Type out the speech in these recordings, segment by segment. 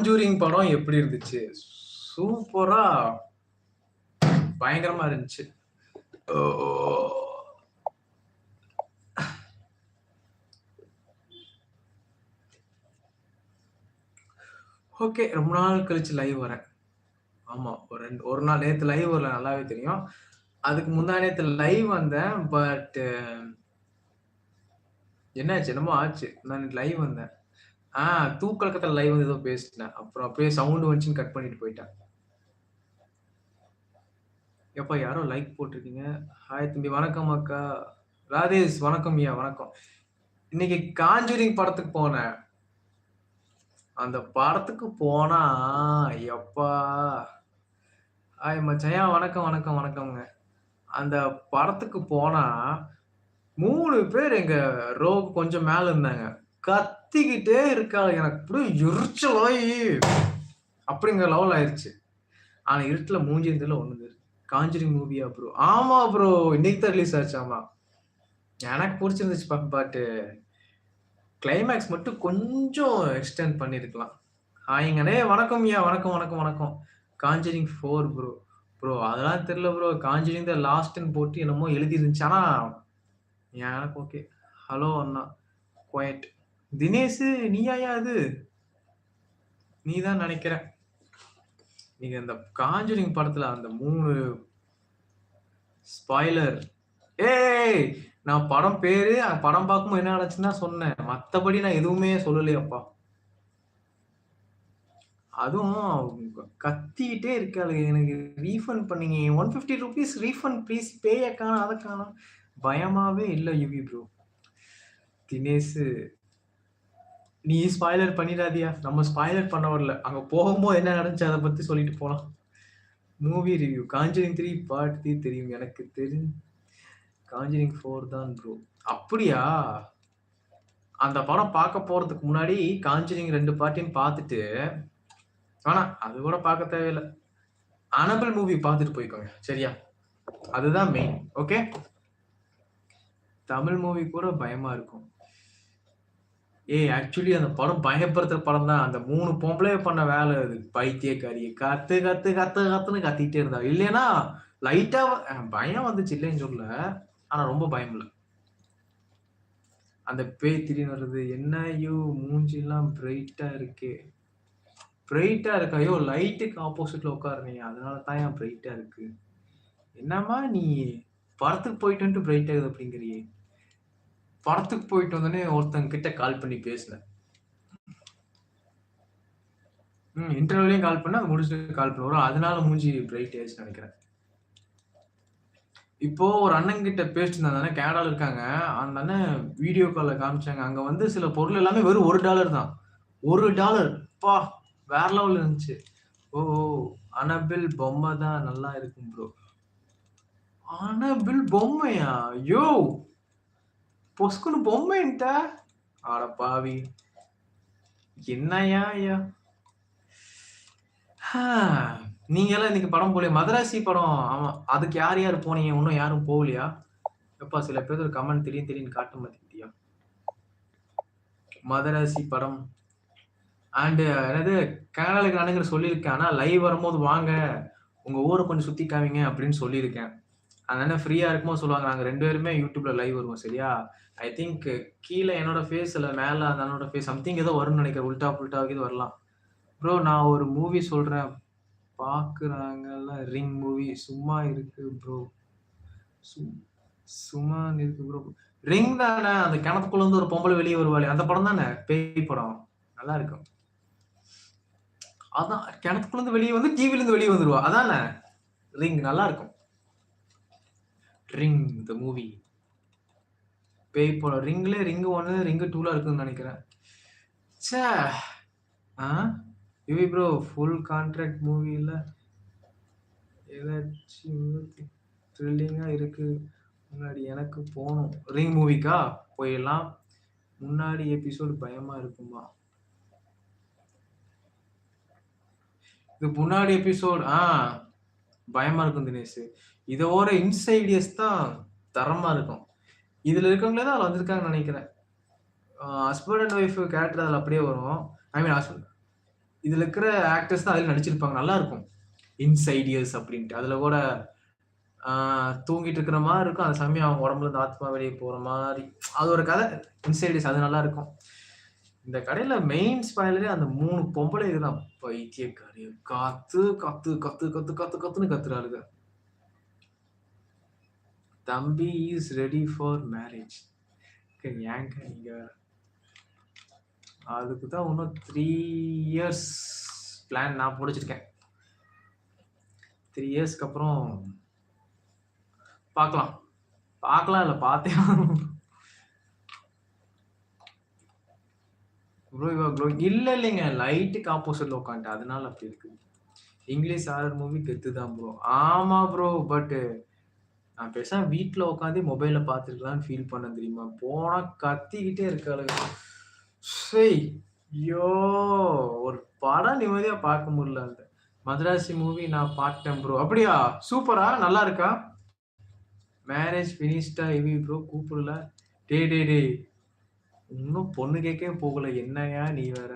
Conjuring படம் எப்படி இருந்துச்சு? சூப்பரா பயங்கரமா இருந்துச்சு. ஓகே ரொம்ப நாள் கழிச்சு லைவ் வரேன். ஆமா ஒரு ரெண்டு ஒரு நாள் நேத்து லைவ் வரல நல்லாவே தெரியும். அதுக்கு முந்தா நேத்து லைவ் வந்தேன் பட் என்னாச்சு என்னமோ ஆச்சு. நான் லைவ் வந்தேன். ஆ தூக்கலக்கத்துல லைவ் வந்து ஏதோ பேசிட்டேன். அப்புறம் அப்படியே சவுண்ட் வந்துச்சுன்னு கட் பண்ணிட்டு போயிட்டேன். எப்பா யாரோ லைக் போட்டிருக்கீங்க? ஹாய் தம்பி வணக்கம் அக்கா. ராதேஷ் வணக்கம் ஐயா வணக்கம். இன்னைக்கு காஞ்சூரிங் படத்துக்கு போனேன். அந்த படத்துக்கு போனா எப்பா. ஹாய் மச்சையா வணக்கம் வணக்கம் வணக்கம்ங்க. அந்த படத்துக்கு போனா மூணு பேர் எங்க ரோ கொஞ்சம் மேல இருந்தாங்க. கத் கத்திக்கிட்டே இருக்காள். எனக்கு அப்படியே எரிச்சலோ அப்படிங்கிற லெவல் ஆயிடுச்சு ஆனா இருட்டுல மூஞ்சி இருந்ததுல ஒண்ணு காஞ்சரிங் மூவியா ப்ரோ ஆமா ப்ரோ இன்னைக்கு தான் ரிலீஸ் ஆச்சு. ஆமா. எனக்கு பிடிச்சிருந்துச்சு பட் கிளைமேக்ஸ் மட்டும் கொஞ்சம் எக்ஸ்டெண்ட் பண்ணியிருக்கலாம் ஆயிங்கனே வணக்கம் ஐயா. வணக்கம் வணக்கம் வணக்கம். காஞ்சரிங் ஃபோர் ப்ரோ ப்ரோ அதெல்லாம் தெரியல ப்ரோ காஞ்சரிங் தான் லாஸ்ட்னு போட்டு என்னமோ எழுதி இருந்துச்சு ஆனால் எனக்கு ஓகே ஹலோ அண்ணா. குவைட் தினேஷ் நீயாயா அது நீ தான் நினைக்கிற. நீங்க இந்த காஞ்சலிங் படத்துல அந்த மூணு ஸ்பாய்லர் ஏய் நான் படம் பேரு படம் பார்க்கும்போது என்ன நடந்துச்சுன்னா சொன்னேன். மத்தபடி நான் எதுவுமே சொல்லலையப்பா அதுவும் கத்திக்கிட்டே இருக்காது எனக்கு ரீஃபண்ட் பண்ணீங்க. One fifty rupees refund please பேய காணும் அதை காணும். பயமாவே இல்லை யுவி ப்ரோ தினேஷ் நீ ஸ்பாய்லர் பண்ணிடாதியா. நம்ம ஸ்பாய்லர் பண்ண வரல. அங்க போகும்போது என்ன நடந்துச்சு அதை பத்தி சொல்லிட்டு போலாம். Movie review Conjuring three part three தெரியும். எனக்கு தெரியும் காஞ்சரிங் ஃபோர் தான் ப்ரோ அப்படியா? அந்த படம் பார்க்க போறதுக்கு முன்னாடி காஞ்சரிங் ரெண்டு பார்ட்டியும் பார்த்துட்டு ஆனா அது கூட பார்க்க தேவையில்லை. அனபிள் மூவி பார்த்துட்டு போய்க்கோங்க. சரியா? அதுதான் மெயின் ஓகே தமிழ் மூவி கூட பயமா இருக்கும். ஏய் ஆக்சுவலி அந்த படம் பயப்படுத்துற படம் தான். அந்த மூணு பொம்பளை பண்ண வேலை அது. பைத்தியக்காரி கத்து கத்து கத்து கத்துன்னு கத்திட்டே இருந்தா. இல்லைன்னா லைட்டா பயம் வந்துச்சு இல்லைன்னு சொல்ல ஆனா ரொம்ப பயம் இல்லை. அந்த பேய் திடீர்னு வருது என்ன ஐயோ மூஞ்சிலாம் பிரைட்டா இருக்கே. பிரைட்டா இருக்கு? ஐயோ லைட்டுக்கு ஆப்போசிட்ல உட்காருனீங்க அதனால தான் ஏன் பிரைட்டா இருக்கு? என்னம்மா நீ படத்துக்கு போயிட்டு வந்துட்டு பிரைட் ஆகுது அப்படிங்கிறியே. படத்துக்கு போயிட்டு வந்தோடனே ஒருத்தங்க கிட்ட கால் பண்ணி பேசினேன். ம் இன்டர்வியூலையும் கால் பண்ண முடிச்சு கால் பண்ணுவோம் அதனால மூஞ்சி பிரைட் ஆயிடுச்சு நினைக்கிறேன். இப்போ ஒரு அண்ணன் கிட்ட பேசிட்டு தானே கேனடால இருக்காங்க. அந்த அண்ணன் வீடியோ கால்ல காமிச்சாங்க. அங்க வந்து சில பொருள் எல்லாமே வெறும் ஒரு டாலர் தான். ஒரு டாலர் பா வேற லெவல் இருந்துச்சு. ஓ அனபில் பொம்மை தான் நல்லா இருக்கும் ப்ரோ அனபில் பொம்மையா? யோ பொஸ்குன்னு பொம்மைன்ட்ட ஆட பாவி. என்னையா ஐயா? நீங்க எல்லாம் இன்னைக்கு படம் போலியா. மதராசி படம். ஆமா அதுக்கு யார் யார் போனீங்க? இன்னும் யாரும் போகலையா? எப்பா சில பேர் ஒரு கமெண்ட் தெரியும் திடீர்னு காட்ட மாட்டேங்கிட்டியா? மதராசி படம். அண்டு என்னது கனடாலுக்கு நானுங்கிற சொல்லியிருக்கேன். ஆனால் லைவ் வரும்போது வாங்க. உங்க ஊரை கொஞ்சம் சுத்தி காமிங்க அப்படின்னு சொல்லியிருக்கேன். அதனால ஃப்ரீயா இருக்கும்போது சொல்லுவாங்க. நாங்க ரெண்டு பேருமே யூடியூப்ல லைவ் வருவோம் சரியா? ஐ திங்க் கீழே என்னோட ஃபேஸ் இல்லை மேலே அந்த ஃபேஸ் சம்திங் ஏதோ வரும்னு நினைக்கிறேன். உல்டா புல்டா இது வரலாம். ப்ரோ நான் ஒரு மூவி சொல்றேன். பார்க்குறாங்கல்ல ரிங் மூவி சும்மா இருக்கு ப்ரோ சும்மா இருக்கு ப்ரோ ரிங் தானே அந்த கிணத்துக்குள்ள இருந்து ஒரு பொம்பளை வெளியே வருவாளே. அந்த படம் தானே? பேய் படம். நல்லா இருக்கும். அதான் கிணத்துக்குள்ள இருந்து வெளியே வந்து டிவில இருந்து வெளியே வந்துருவா. அதானே? ரிங் நல்லா இருக்கும். ரிங் த மூவி பேய் போல. ரிங்ல ரிங் ஒன்று ரிங் டூல இருக்குன்னு நினைக்கிறேன். சே ஆ? யூவி ப்ரோ ஃபுல் கான்ட்ராக்ட் மூவியில் ஏதாச்சும் த்ரில்லிங்காக இருக்கு. முன்னாடி எனக்கு போகணும். ரிங் மூவிக்கா போயிடலாம். முன்னாடி எபிசோடு பயமா இருக்குமா? இது முன்னாடி எபிசோட் ஆ. பயமா இருக்கும் தினேஷ். இதோட இன்சைடியஸ் தான் தரமா இருக்கும். இதுல இருக்கவங்களே தான் அதில் வந்திருக்காங்கன்னு நினைக்கிறேன். ஹஸ்பண்ட் அண்ட் ஒய்ஃப் கேரக்டர் அதில் அப்படியே வரும். ஐ மீன் ஹஸ்பண்ட் இதுல இருக்கிற ஆக்டர்ஸ் தான் அதில் நடிச்சிருப்பாங்க. நல்லா இருக்கும். இன்சைடியர்ஸ் அப்படின்ட்டு. அதுல கூட தூங்கிட்டு இருக்கிற மாதிரி இருக்கும். அந்த சமயம் அவங்க உடம்புல இருந்து ஆத்மா வெளியே போற மாதிரி. அது ஒரு கதை. இன்சைடியர்ஸ் அது நல்லா இருக்கும். இந்த கடையில மெயின் ஸ்பாயிலரே அந்த மூணு பொம்பளை இதுதான். பைத்தியக்காரி கத்து கத்து கத்து கத்து கத்து கத்துன்னு கத்துறாளுங்க. தம்பி இஸ் ரெடி ஃபார் மேரேஜ் ஏங்க நீங்க? அதுக்கு தான் இன்னும் த்ரீ இயர்ஸ் பிளான் நான் பிடிச்சிருக்கேன் த்ரீ இயர்ஸ்க்கு அப்புறம் பார்க்கலாம். பார்க்கலாம் இல்லை பார்த்தே ப்ரோ க்ளோ இல்லை இல்லைங்க. லைட்டுக்கு ஆப்போசிட்ல உட்காந்துட்டு அதனால அப்படி இருக்கு. இங்கிலீஷ் ஆர்டர் மூவி கெத்து தான் ப்ரோ ஆமா ப்ரோ பட்டு நான் பேசாம வீட்டில் உட்காந்து மொபைலில் பார்த்துருக்கலாம்னு ஃபீல் பண்ண தெரியுமா? போனால் கத்திக்கிட்டே இருக்காளுங்க. சரி ஐயோ. ஒரு படம் நிம்மதியாக பார்க்க முடியல அந்த மதராசி மூவி நான் பார்த்தேன் ப்ரோ அப்படியா? சூப்பரா நல்லா இருக்கா? மேரேஜ் ஃபினிஷ்டா ஹெவி ப்ரோ கூப்பிடல. டே டே டே இன்னும் பொண்ணு கேட்கவே போகல. என்னையா நீ வேற?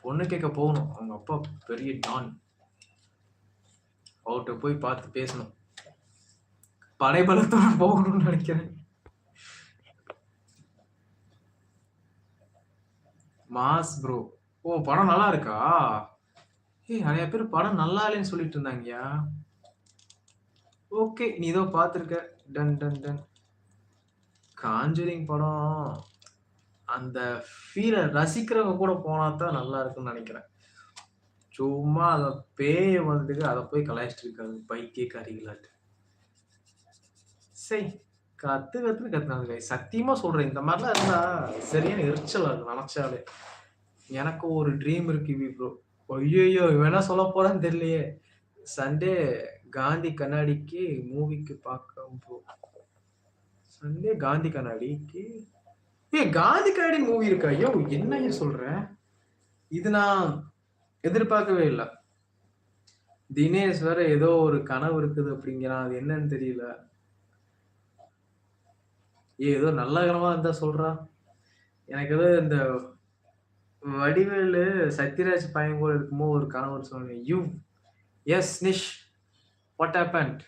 பொண்ணு கேட்க போகணும். அவங்க அப்பா பெரிய டான். அவர்கிட்ட போய் பார்த்து பேசணும். படைபலத்தோட போகணும்னு நினைக்கிறேன். மாஸ் ப்ரோ ஓ படம் நல்லா இருக்கா? ஏய் நிறைய பேர் படம் நல்லா இல்லைன்னு சொல்லிட்டு இருந்தாங்கயா ஓகே நீ ஏதோ பார்த்துருக்க. Ton done ton. காஞ்சூரிங் படம் அந்த ஃபீலை ரசிக்கிறவங்க கூட போனா தான் நல்லா இருக்கும்னு நினைக்கிறேன். சும்மா அந்த பேய வந்துட்டு அதை போய் கலாய்ச்சிட்டு இருக்காது கறிகளாட்டு சரி கத்து கத்துன்னு கத்துனாங்க சத்தியமா சொல்றேன் இந்த மாதிரிலாம் இருந்தா சரியான எரிச்சல் அது நினைச்சாலே. எனக்கு ஒரு ட்ரீம் இருக்கு வி ப்ரோ ஐயோ வேணா சொல்ல போறான்னு தெரியலையே. சண்டே காந்தி கண்ணாடிக்கு மூவிக்கு பார்க்க ப்ரோ சண்டே காந்தி கண்ணாடிக்கு. ஏ காந்தி கண்ணாடி மூவி இருக்கா? ஐயோ என்ன சொல்றேன்? இது நான் எதிர்பார்க்கவே இல்லை. தினேஷ் வேற ஏதோ ஒரு கனவு இருக்குது அப்படிங்கிறான். அது என்னன்னு தெரியல. ஏ ஏதோ நல்ல கனவா இருந்தா சொல்றா. எனக்கு ஏதோ இந்த வடிவேலு சத்யராஜ் பையன் கூட இருக்குமோ ஒரு கனவு சொன்னேன். யூ எஸ் நிஷ் what happened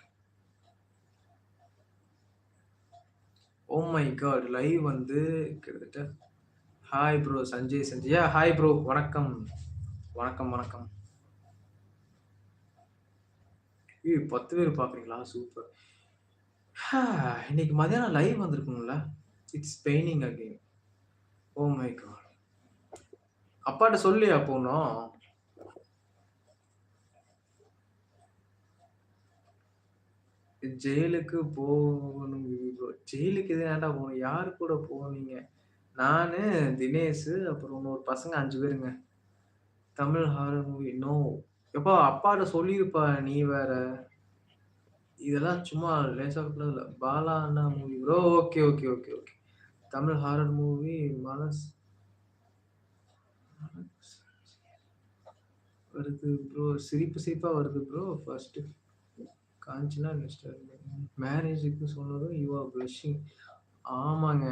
oh my God live வந்து கிட்டத்தட்ட hi bro Sanjay Sanjay. Hi bro வணக்கம். வணக்கம் வணக்கம். ஏய் பத்து பேர் பார்க்குறீங்களா சூப்பர் இன்னைக்கு மதியானம் live வந்திருக்குங்களா it's paining again oh oh my God அப்பாட்ட சொல்லியா போனோம் ஜெயிலுக்கு போகணும். ப்ரோ ஜெயிலுக்கு எது ஏன்டா போகணும்? யார் கூட போனீங்க நானு தினேஷ் அப்புறம் இன்னொரு பசங்க அஞ்சு பேருங்க. தமிழ் ஹாரர் மூவி நோ எப்பா அப்பாட்ட சொல்லியிருப்பா நீ வேற. இதெல்லாம் சும்மா லேசா இல்லை பாலா அண்ணா movie bro okay okay okay okay Tamil horror movie மனஸ் வருது ப்ரோ சிரிப்பு சிரிப்பா வருது ப்ரோ ஃபர்ஸ்ட் காஞ்சனா நெக்ஸ்ட் மேரேஜுக்கு சொன்னதும் யூ ஆர் ப்ளஷிங் ஆமாங்க.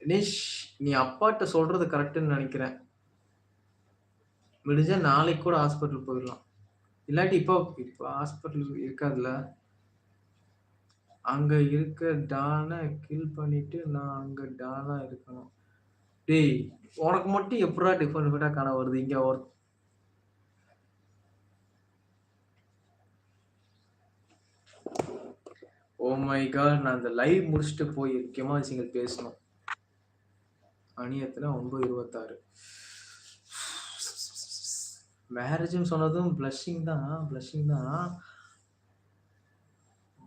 நிஷ் நீ அப்பாட்ட சொல்றது கரெக்டுன்னு நினைக்கிறேன். முடிஞ்சா நாளைக்கு கூட ஹாஸ்பிட்டல் போயிடலாம். இல்லாட்டி இப்போ இப்போ ஹாஸ்பிட்டல் இருக்காதுல்ல. அங்க இருக்க டானை கில் பண்ணிட்டு நான் அங்க டானா இருக்கணும். டேய் உனக்கு மட்டும் எப்படா டிஃபரெண்ட் டிஃபரெண்டாக காண வருது? இங்க ஒரு ஓ மை காட் நான் அந்த லைவ் முடிச்சுட்டு போய் முக்கியமான விஷயங்கள் பேசணும். அணியத்தில் ஒன்பது இருபத்தாறு. மேரேஜ்னு சொன்னதும் ப்ளஷிங் தான் ப்ளஷிங் தான்.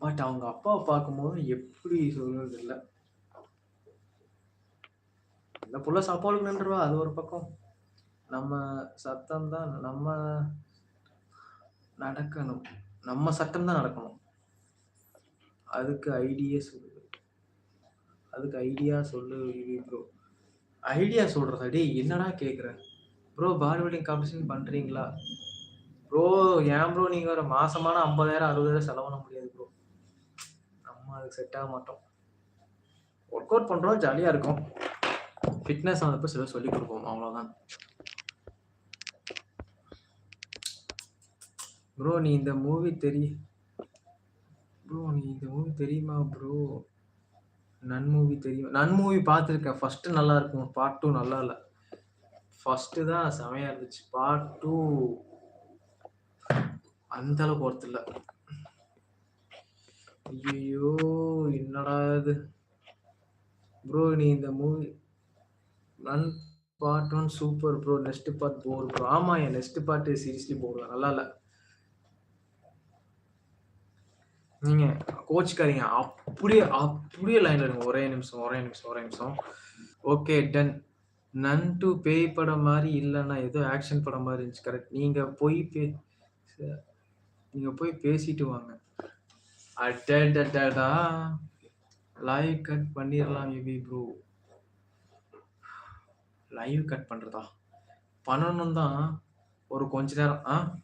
பட் அவங்க அப்பாவை பார்க்கும்போது எப்படி சொல்றது இல்லை இந்த புள்ள சாப்பாடுக்கு நின்றுவா அது ஒரு பக்கம். நம்ம சத்தம் தான் நம்ம நடக்கணும். நம்ம சட்டம் தான் நடக்கணும். அதுக்கு ஐடியா சொல்லு. அதுக்கு ஐடியா சொல்லு ப்ரோ ஐடியா சொல்றதா? டேய் என்னடா கேட்குறேன் ப்ரோ பாடி பில்டிங் காம்படிஷன் பண்ணுறீங்களா ப்ரோ ஏன் ப்ரோ நீங்கள் ஒரு மாதமான ஐம்பதாயிரம் அறுபதாயிரம் செலவு பண்ண முடியாது ப்ரோ நம்ம அதுக்கு செட் ஆக மாட்டோம். ஒர்க் அவுட் பண்ணுறோம் ஜாலியாக இருக்கும். ஃபிட்னஸ் வந்தப்போ சில சொல்லிக் கொடுப்போம் அவ்வளோதான். ப்ரோ நீ இந்த மூவி தெரிய ப்ரோ நீ இந்த மூவி தெரியுமா ப்ரோ? நன் மூவி தெரியும். நன் மூவி பார்த்துருக்கேன். ஃபஸ்ட்டு நல்லா இருக்கும். பார்ட் டூ நல்லா இல்லை ஃபஸ்ட்டு தான் செமையா இருந்துச்சு. பார்ட் டூ அந்த அளவுக்கு ஒர்த் என்னடா இது? ப்ரோ நீ இந்த மூவி நன் part one super bro. Next part bore bro. ஆமாயா நெக்ஸ்ட் பார்ட் சீரியஸ்லி போடுவேன் நல்லா இல்லை நீங்க கோச்சுக்காதீங்க. அப்படியே அப்படியே லைன்ல இருங்க. ஒரே நிமிஷம், ஒரே நிமிஷம், ஒரே நிமிஷம். Okay done. நன் டு பேய் படம் மாதிரி இல்லைன்னா ஏதோ ஆக்ஷன் படம் மாதிரி இருந்துச்சு. கரெக்ட். நீங்க போய் பே நீங்கள் நீங்க போய் பேசிட்டு வாங்க. அடடடடா! லைவ் கட் பண்ணிடலாம் மேபி ப்ரோ. லைவ் கட் பண்றதா? பண்ணணும் தான். ஒரு கொஞ்ச நேரம் ஆ?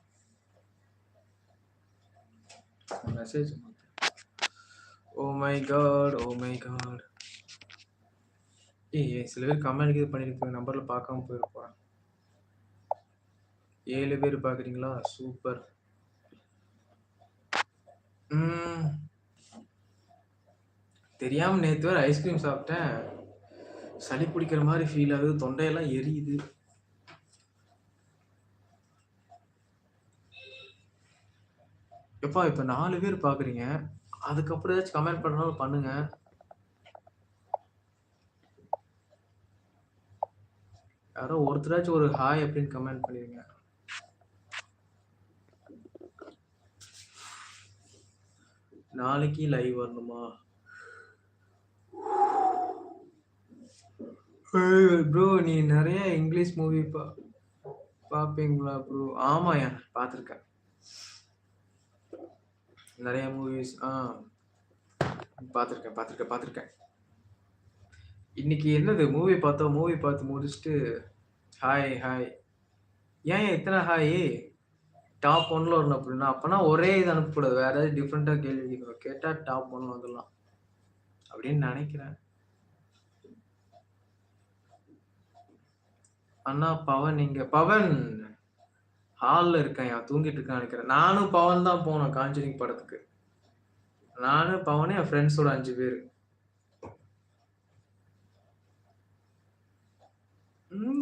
Message oh my God! Oh my God! ஏய் சில பேர் கமெண்ட் இது பண்ணியிருக்கீங்க நம்பர்ல பார்க்காம போயிருப்பேன். 7 பேர் பார்க்குறீங்களா? சூப்பர். தெரியாமல் தெரியாம நேத்து வேற ஐஸ்கிரீம் சாப்பிட்டேன். சளி பிடிக்கிற மாதிரி ஃபீல் ஆகுது. தொண்டையெல்லாம் எரியுது. எப்பா இப்ப நாலு பேர் பார்க்குறீங்க. அதுக்கப்புறம் ஏதாச்சும் கமெண்ட் பண்ணாலும் பண்ணுங்க. யாரோ ஒருத்தராச்சும் ஒரு ஹாய் அப்படின்னு கமெண்ட் பண்ணிருங்க. நாளைக்கு லைவ் வரணுமா? ப்ரோ நீ நிறைய இங்கிலீஷ் மூவி பா பார்ப்பீங்களா ப்ரோ? ஆமாயா பார்த்துருக்கேன். நிறைய மூவிஸ் ஆ. பார்த்துருக்கேன், பார்த்துருக்கேன், பார்த்துருக்கேன். இன்னைக்கு என்னது மூவி பார்த்தோம். மூவி பார்த்து முடிச்சுட்டு ஹாய், ஹாய். ஏன் இத்தனை ஹாய்? டாப் ஒன்ல வரணும் அப்படின்னா, அப்பன்னா ஒரே இது அனுப்பக்கூடாது. வேற ஏதாவது டிஃபரெண்ட்டா கேள்வி கேட்கணும். கேட்டா டாப் ஒன்ல வந்துடலாம். அப்படின்னு நினைக்கிறேன் அண்ணா பவன் எங்க? பவன் ஹால்ல இருக்கான்யா. தூங்கிட்டு இருக்கான் நினைக்கிறேன் நானும் பவன் தான் போனோம் காஞ்சரிங் படத்துக்கு. நானும் பவனே என் ஃப்ரெண்ட்ஸோட அஞ்சு பேர்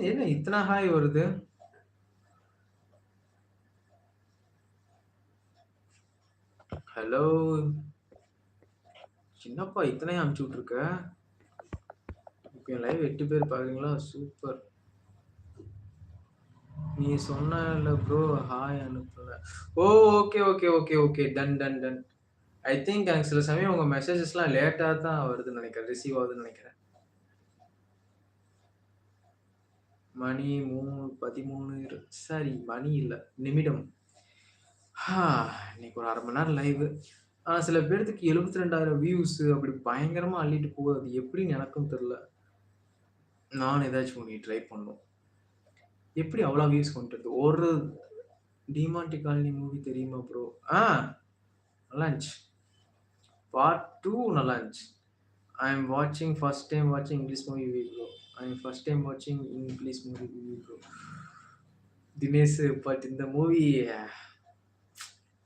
என்ன இத்தனை ஹாய் வருது? ஹலோ. சின்னப்பா இத்தனையும் அனுப்பிச்சு விட்ருக்க இப்போ என் லைவ் எட்டு பேர் பாக்குறீங்களா சூப்பர். நீ சொன்னல்ல ப்ரோ ஹாய் அனுப்பல. ஓ! Okay, okay, okay, okay. Done, done, done. I think எனக்கு சில சமயம் உங்க மெசேஜஸ்லாம் லேட்டாக தான் வருதுன்னு நினைக்கிறேன் ரிசீவ் ஆகுதுன்னு நினைக்கிறேன் மணி மூணு பதிமூணு சாரி மணி இல்லை நிமிடம். ஹா இன்னைக்கு ஒரு அரை மணி நேரம் லைவு. ஆனால் சில பேர்த்துக்கு 72,000 வியூஸ் அப்படி பயங்கரமாக அள்ளிட்டு போகுது. அது எப்படின்னு எனக்கும் தெரில நான் ஏதாச்சும் ஒண்ணு ட்ரை பண்ணணும். எப்படி அவ்வளோ வியூஸ் கொண்டு ஒரு டிமாண்டி காலனி மூவி தெரியுமா ப்ரோ? ஆ நல்லா இருந்துச்சு. பார்ட் டூ நல்லா இருந்துச்சு. ஐ எம் வாட்சிங் ஃபர்ஸ்ட் டைம் வாட்சிங் English movie bro. I am first time வாட்சிங் English movie bro. Dinesh but இந்த மூவி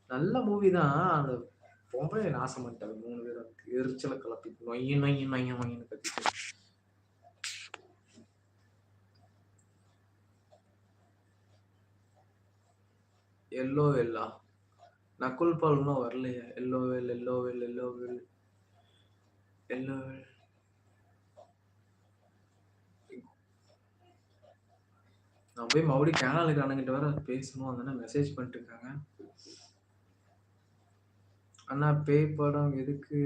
நல்ல மூவி தான். அந்த பொம்பளை நாசம் பண்ணிட்டாங்க மூணு பேரும். எரிச்சலை கலப்பி நொய்யி நொய்யி நொய்யி நொய்யின்னு கத்திட்டு. எல்லோ வெல்லா நக்குல் பால் இன்னும் வெல் எல்லோ வெல் எல்லோ வெல் நான் போய் மறுபடியும் கேனலுக்கு அண்ணங்கிட்ட வேற பேசணும். அந்த அண்ணன் மெசேஜ் பண்ணிட்டு இருக்காங்க. அண்ணா பேய் படம் எதுக்கு?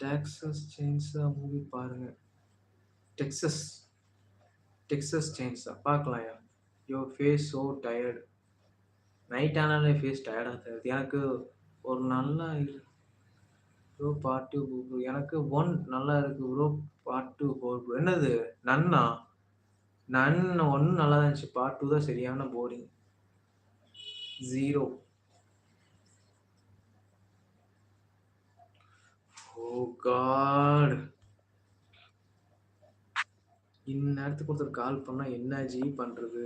டெக்ஸஸ் சேன்ஸா மூவி பாருங்க. Texas Texas Chainsaw பார்க்கலாம்யா. Your face so tired night ஆனாலே ஃபேஸ் டயர்டாக தருது எனக்கு ஒரு நல்ல ப்ரோ பார்ட் 2 ப்ரோ. எனக்கு ஒன் நல்லா இருக்குது bro. Part two bore bro. என்னது? நன்னா? நன் ஒன்று நல்லா தான் இருந்துச்சு. பார்ட் டூ தான் சரியான போரிங். ஜீரோ ஓ காட்! இந்நேரத்துக்கு ஒருத்தர் கால் பண்ணா என்ன ஜி பண்றது?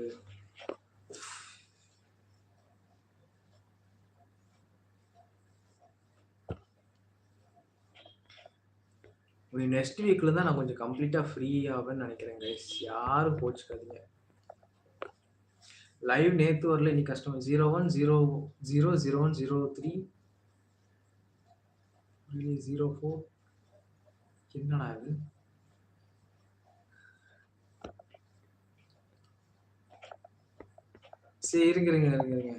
நெக்ஸ்ட் வீக்ல தான் நான் கொஞ்சம் கம்ப்ளீட்டா ஃப்ரீ ஆவேன்னு நெனைக்கிறேன் கைஸ். யாரும் போச்சுக்காதீங்க லைவ் நேத்து வரல. இன்னைக்கு கஷ்டம். 01000103 04 என்னடா இது? சரி இருங்க, இருங்க,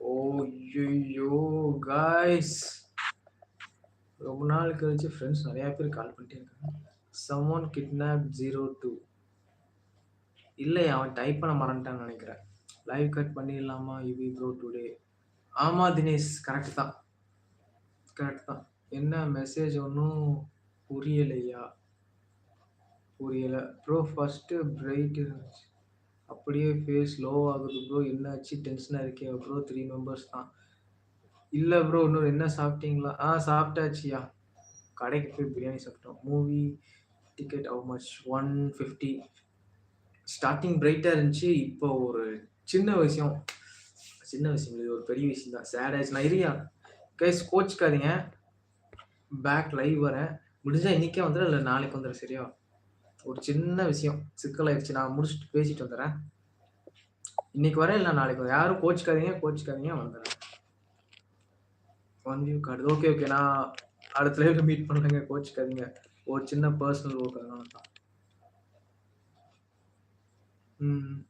ஓய்யோ காய்ஸ் ரொம்ப நாள் கழிச்சு ஃப்ரெண்ட்ஸ் நிறையா பேர் கால் பண்ணிட்டே இருக்காங்க. ஒன் கிட்னாப் ஜீரோ டூ இல்லை அவன் டைப் பண்ண மறந்துட்டான்னு நினைக்கிறேன் லைவ் கட் பண்ணிடலாமா இவி ப்ரோ டுடே? ஆமா தினேஷ். கரெக்ட் தான். கரெக்ட் தான். என்ன மெசேஜ் ஒன்றும் புரியலையா? புரியலை ப்ரோ ஃபர்ஸ்ட்டு பிரைட் இருந்துச்சு. அப்படியே ஃபேஸ் லோ ஆகுது ப்ரோ. என்னாச்சு? டென்ஷனாக இருக்கே ப்ரோ. த்ரீ மெம்பர்ஸ் தான். இல்லை ப்ரோ. இன்னொரு என்ன சாப்பிட்டீங்களா? ஆ சாப்பிட்டாச்சியா கடைக்கு போய் பிரியாணி சாப்பிட்டோம். Movie ticket how much? 150 starting பிரைட்டாக இருந்துச்சு. இப்போ ஒரு சின்ன விஷயம் சின்ன விஷயம் இல்லை இது ஒரு பெரிய விஷயம் தான். சேட் ஆயிடுச்சு. நான் இருக்கியா கைஸ் கோச்சுக்காதீங்க. பேக் லைவ் வரேன். முடிஞ்சால் இன்னைக்கே வந்துடும் இல்லை நாளைக்கு வந்துடும் சரியா? ஒரு சின்ன விஷயம் சிக்கலாயிருச்சு. நான் முடிச்சுட்டு பேசிட்டு வந்துடுறேன் இன்னைக்கு வரேன். இல்லை நாளைக்கு வரேன். யாரும் கோச்சிக்காதீங்க கோச்சிக்காதீங்க வந்துடுறேன் one view card. Okay, okay. நான் அடுத்த லைவ்ல மீட் பண்ணுறேங்க கோச்சிக்காதீங்க ஒரு சின்ன பர்சனல் ஒர்க் அதனால தான். ம்.